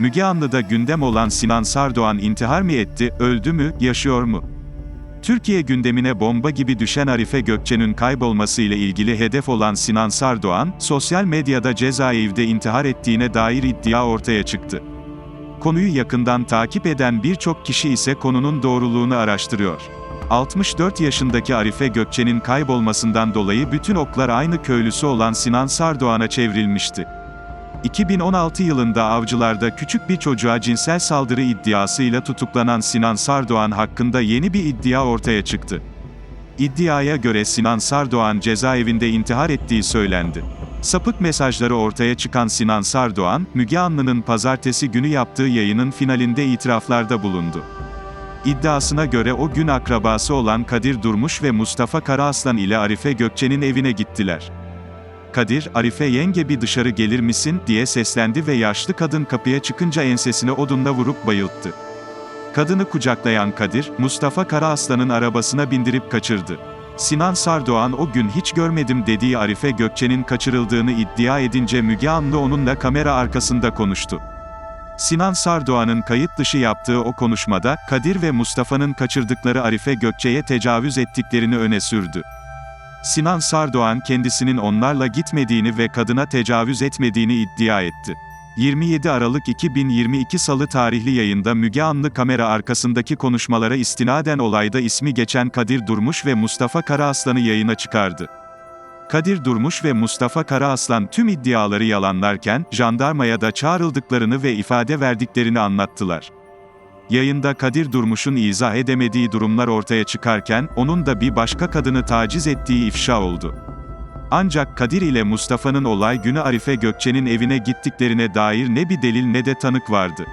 Müge Anlı'da gündem olan Sinan Sardoğan intihar mı etti, öldü mü, yaşıyor mu? Türkiye gündemine bomba gibi düşen Arife Gökçe'nin kaybolması ile ilgili hedef olan Sinan Sardoğan, sosyal medyada cezaevinde intihar ettiğine dair iddia ortaya çıktı. Konuyu yakından takip eden birçok kişi ise konunun doğruluğunu araştırıyor. 64 yaşındaki Arife Gökçe'nin kaybolmasından dolayı bütün oklar aynı köylüsü olan Sinan Sardoğan'a çevrilmişti. 2016 yılında avcılarda küçük bir çocuğa cinsel saldırı iddiasıyla tutuklanan Sinan Sardoğan hakkında yeni bir iddia ortaya çıktı. İddiaya göre Sinan Sardoğan cezaevinde intihar ettiği söylendi. Sapık mesajları ortaya çıkan Sinan Sardoğan, Müge Anlı'nın pazartesi günü yaptığı yayının finalinde itiraflarda bulundu. İddiasına göre o gün akrabası olan Kadir Durmuş ve Mustafa Karaaslan ile Arife Gökçe'nin evine gittiler. Kadir, Arife yenge bir dışarı gelir misin, diye seslendi ve yaşlı kadın kapıya çıkınca ensesine odunla vurup bayılttı. Kadını kucaklayan Kadir, Mustafa Karaaslan'ın arabasına bindirip kaçırdı. Sinan Sardoğan o gün hiç görmedim dediği Arife Gökçe'nin kaçırıldığını iddia edince Müge Anlı onunla kamera arkasında konuştu. Sinan Sardoğan'ın kayıt dışı yaptığı o konuşmada, Kadir ve Mustafa'nın kaçırdıkları Arife Gökçe'ye tecavüz ettiklerini öne sürdü. Sinan Sardoğan kendisinin onlarla gitmediğini ve kadına tecavüz etmediğini iddia etti. 27 Aralık 2022 Salı tarihli yayında Müge Anlı kamera arkasındaki konuşmalara istinaden olayda ismi geçen Kadir Durmuş ve Mustafa Karaaslan'ı yayına çıkardı. Kadir Durmuş ve Mustafa Karaaslan tüm iddiaları yalanlarken, jandarmaya da çağrıldıklarını ve ifade verdiklerini anlattılar. Yayında Kadir Durmuş'un izah edemediği durumlar ortaya çıkarken, onun da bir başka kadını taciz ettiği ifşa oldu. Ancak Kadir ile Mustafa'nın olay günü Arife Gökçe'nin evine gittiklerine dair ne bir delil ne de tanık vardı.